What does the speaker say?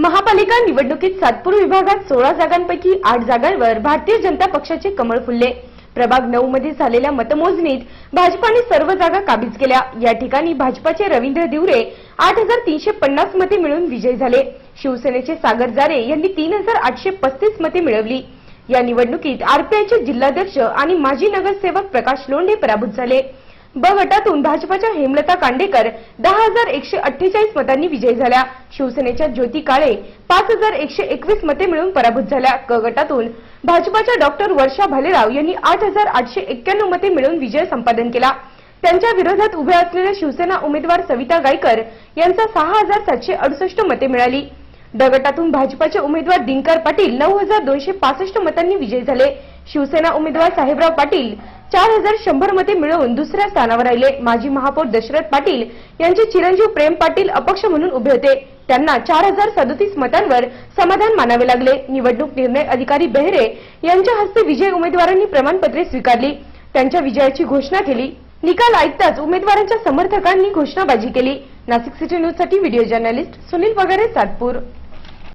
महापालिका निवडणुकीत सातपूर विभागात सोळा जागांपैकी आठ जागांवर भारतीय जनता पक्षाचे कमळ फुलले. प्रभाग नऊ मध्ये झालेल्या मतमोजणीत भाजपाने सर्व जागा काबीज केल्या. या ठिकाणी भाजपाचे रवींद्र दिवरे आठ हजार तीनशे पन्नास मते मिळून विजयी झाले. शिवसेनेचे सागर जारे यांनी तीन हजार आठशे पस्तीस मते मिळवली. या निवडणुकीत आरपीआयचे जिल्हाध्यक्ष आणि माजी नगरसेवक प्रकाश लोंढे पराभूत झाले. ब गटातून भाजपाच्या हेमलता कांडेकर दहा हजार एकशे अठ्ठेचाळीस मतांनी विजयी झाल्या. शिवसेनेच्या ज्योती काळे पाच हजार एकशे एकवीस मते मिळून पराभूत झाल्या. क गटातून भाजपाच्या डॉक्टर वर्षा भालेराव यांनी आठ हजार आठशे एक्क्याण्णव मते मिळवून विजय संपादन केला. त्यांच्या विरोधात उभ्या असलेल्या शिवसेना उमेदवार सविता गायकर यांचा सहा हजार सातशे अडुसष्ट मते मिळाली. ड गटातून भाजपाचे उमेदवार दिनकर पाटील नऊ हजार दोनशे पासष्ट मतांनी विजयी झाले. शिवसेना उमेदवार साहेबराव पाटील चार हजार शंभर मते मिळवून दुसऱ्या स्थानावर राहिले. माजी महापौर दशरथ पाटील यांचे चिरंजीव प्रेम पाटील अपक्ष म्हणून उभे होते. त्यांना चार हजार सदोतीस मतांवर समाधान मानावे लागले. निवडणूक निर्णय अधिकारी बेहरे यांच्या हस्ते विजय उमेदवारांनी प्रमाणपत्रे स्वीकारली. त्यांच्या विजयाची घोषणा केली. निकाल ऐकताच उमेदवारांच्या समर्थकांनी घोषणाबाजी केली. नाशिक सिटी न्यूजसाठी व्हिडिओ जर्नलिस्ट सुनील वगैरे सातपूर.